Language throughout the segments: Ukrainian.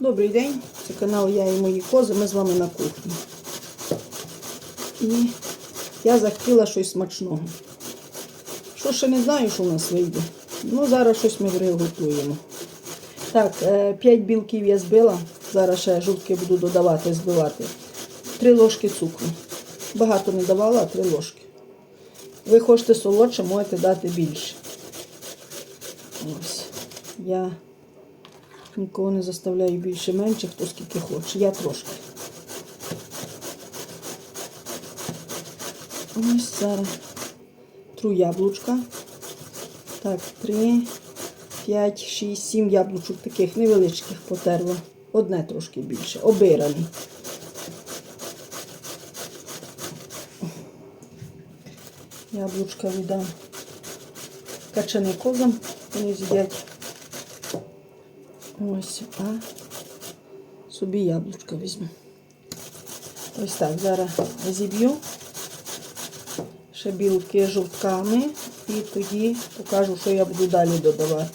Добрий день, це канал Я і мої кози. Ми з вами на кухні. І я захотіла щось смачного. Що ще не знаю, що у нас вийде. Ну, зараз щось ми приготуємо. Так, 5 білків я збила. Зараз ще жовтки буду додавати, збивати. 3 ложки цукру. Багато не давала, а 3 ложки. Ви хочете солодше, можете дати більше. Ось. Я нікого не заставляю більше менше, хто скільки хоче. Я трошки. Ось зараз тру яблучка. Так, 3, 5, 6, 7 яблучок таких невеличких потерла. Одне трошки більше. Обирані. Яблучка віддам качани козам, вони з'їдять. Ось, а собі яблучко візьму. Ось так, зараз зіб'ю ще білки жовтками і тоді покажу, що я буду далі додавати.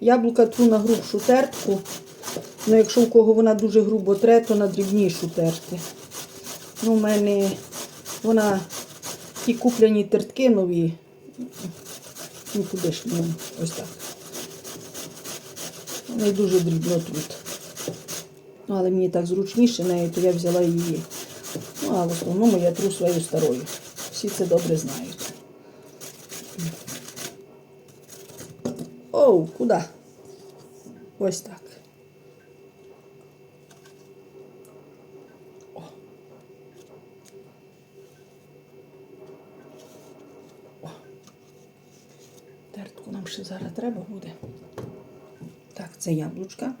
Яблука тру на грубшу тертку. Ну, якщо у кого вона дуже грубо тре, то на дрібнішу терти. Ну, у мене вона ті куплені тертки нові. Ну, куди ж ну, ось так. Вони дуже дрібно труть. Ну, але мені так зручніше нею, то я взяла її. Ну, а в основному я тру свою старою. Всі це добре знають. Оу, куди? Ось так. О. Тертку нам ще зараз треба буде. Це яблучка.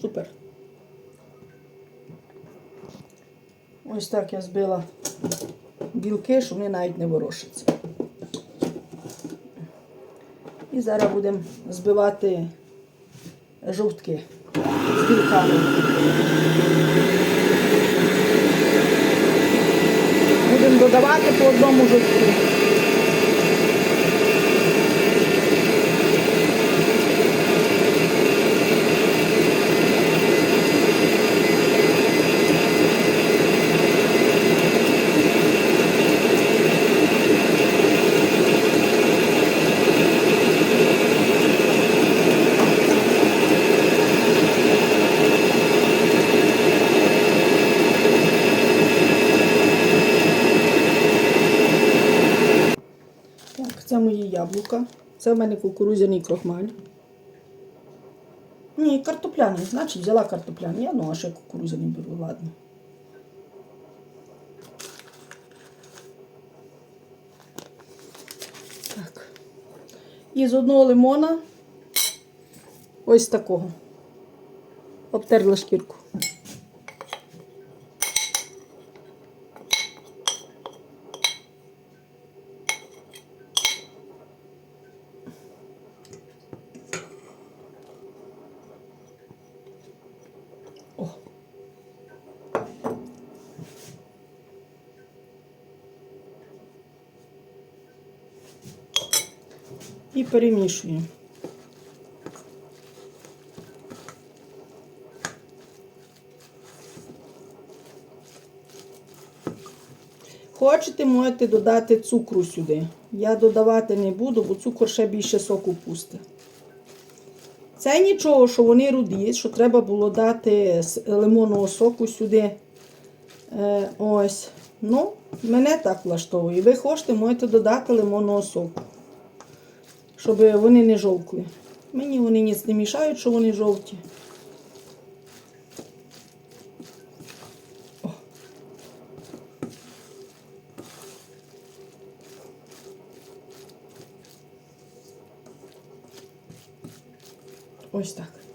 Супер. Ось так я збила білки, щоб вони навіть не ворушаться. І зараз будемо збивати жовтки з білками. Будемо додавати по одному жовтку. Так, це мої яблука. Це в мене кукурудзяний крохмаль. Ні, картопляний, значить взяла картопляний. Я ну, а ще кукурудзяний беру, ладно. Так. І з одного лимона ось такого. Обтерла шкірку. І перемішуємо. Хочете, можете додати цукру сюди. Я додавати не буду, бо цукор ще більше соку пусте. Це нічого, що вони руді, що треба було дати лимонного соку сюди. Е, ось. Ну, мене так влаштовує. Ви хочете, можете додати лимонного соку, щоб вони не жовкли. Мені вони ніц не мішають, що вони жовті. Ось так.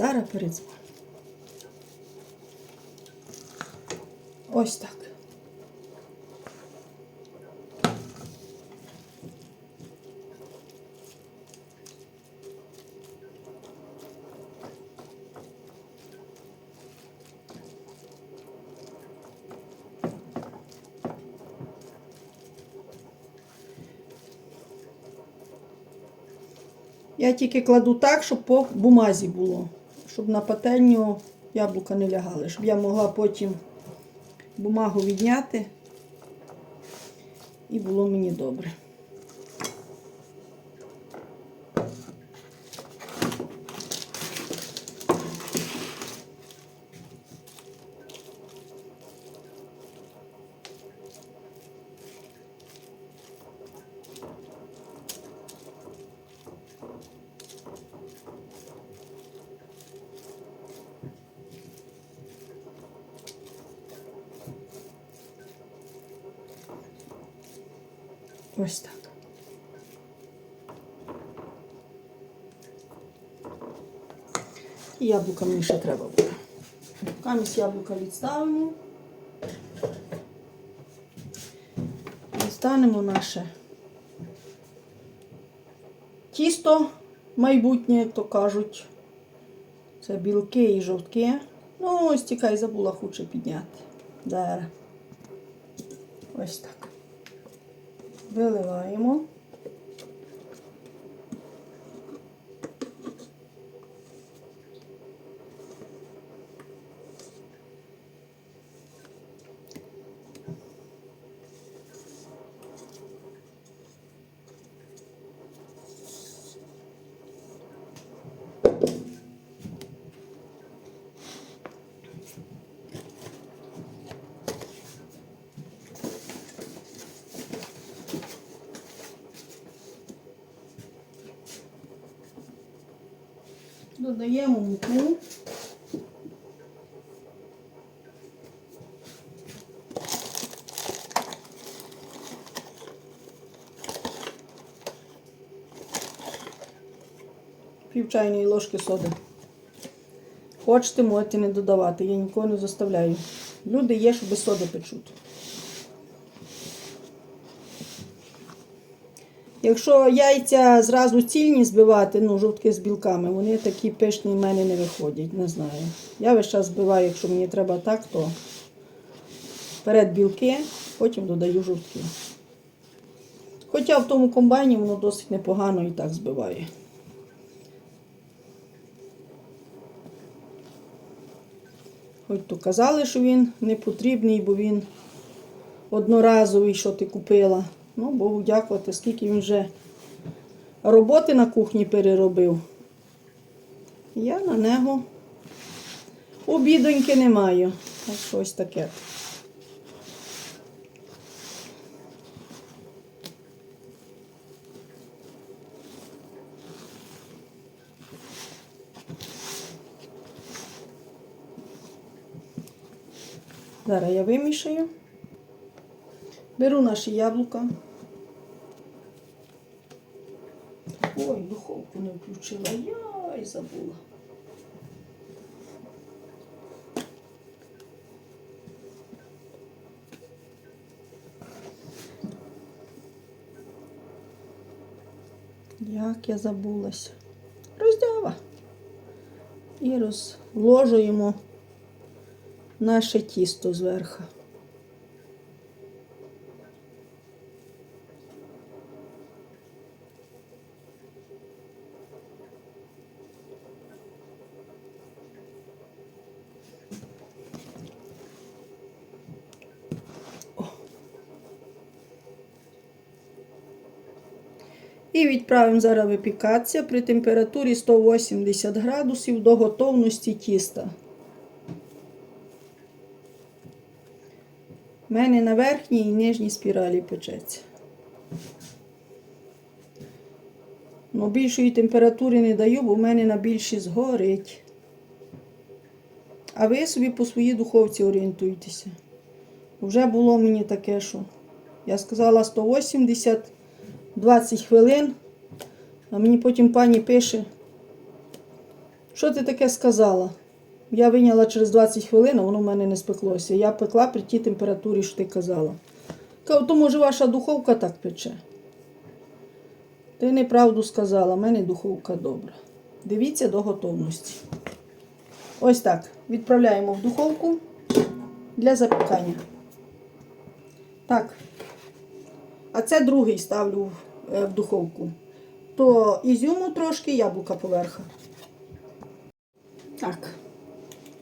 зараз передзвоню. Ось так. Я тільки кладу так, щоб по бумазі було щоб на пательню яблука не лягали, щоб я могла потім бумагу відняти і було мені добре. Ось так. І яблука мені ще треба буде. Камість яблука відставимо. Дістанемо наше тісто майбутнє, як то кажуть. Це білки і жовтки. Ну, ось тікай, забула хоче підняти. Зараз. Ось так. Виливаємо. Додаємо муку. Пів чайної ложки соди. Хочете, можете не додавати. Я нікого не заставляю. Люди є, що без соди печуть. Якщо яйця зразу цільні збивати, ну, жовтки з білками, вони такі пишні в мене не виходять, не знаю. Я весь час збиваю, якщо мені треба так, то вперед білки, потім додаю жовтки. Хоча в тому комбайні воно досить непогано і так збиває. Хоч то казали, що він не потрібний, бо він одноразовий, що ти купила. Ну, Богу дякувати, скільки він вже роботи на кухні переробив. Я на нього обідоньки не маю. Ось щось таке. Зараз я вимішаю. Беру наші яблука. Ой, духовку не включила. Я і забула. Як я забулась. Роздява. І розложуємо наше тісто зверху. І відправимо зараз випікатися при температурі 180 градусів до готовності тіста. У мене на верхній і нижній спіралі печеться. Ну, більшої температури не даю, бо в мене на більші згорить. А ви собі по своїй духовці орієнтуйтеся. Вже було мені таке, що я сказала 180 20 хвилин, а мені потім пані пише, що ти таке сказала? Я виняла через 20 хвилин, а воно в мене не спеклося. Я пекла при тій температурі, що ти казала. Кажу, то може ваша духовка так пече. Ти неправду сказала, в мене духовка добра. Дивіться до готовності. Ось так. Відправляємо в духовку для запікання. Так. А це другий ставлю в- е, духовку. то ізюму трошки, яблука поверха. Так.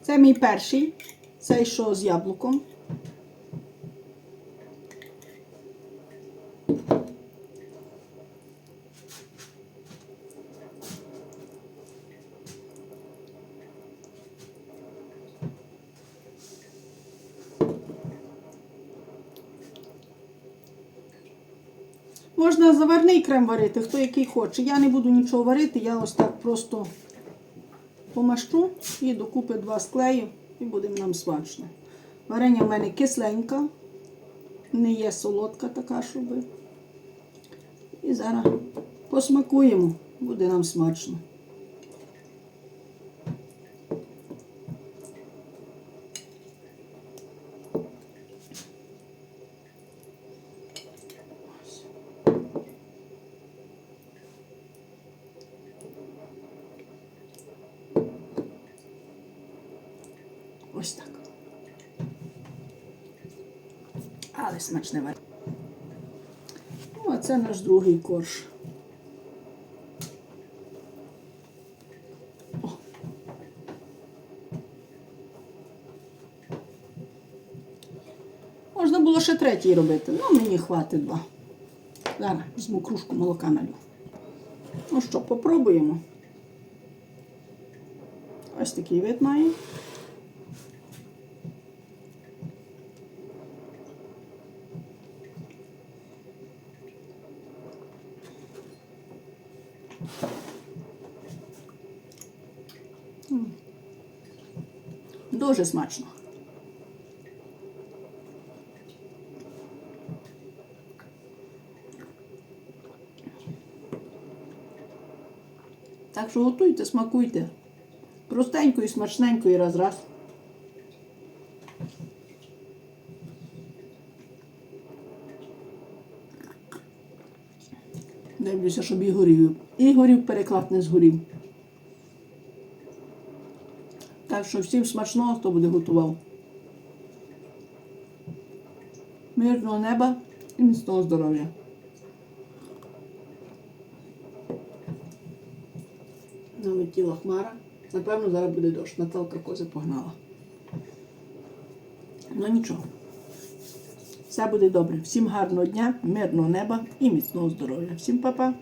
Це мій перший. Цей що з яблуком. Можна заварний крем варити, хто який хоче. Я не буду нічого варити, я ось так просто помащу і докупи два склею, і буде нам смачно. Варення в мене кисленька, не є солодка така, щоб. І зараз посмакуємо, буде нам смачно. Ось так. Але смачне варення. Ну, а це наш другий корж. Можна було ще третій робити, ну мені хватить два. Зараз візьму кружку молока налю. Ну що, попробуємо. Ось такий вид має. Дуже смачно. Так що готуйте, смакуйте. Простенько і смачненько і раз-раз. Дивлюся, щоб і горів. І горів переклад не згорів. Так що всім смачного, хто буде готував. Мирного неба і міцного здоров'я. Налетіла хмара. Напевно, зараз буде дощ. Наталка кози погнала. Ну нічого. Все буде добре. Всім гарного дня, мирного неба і міцного здоров'я. Всім па-па.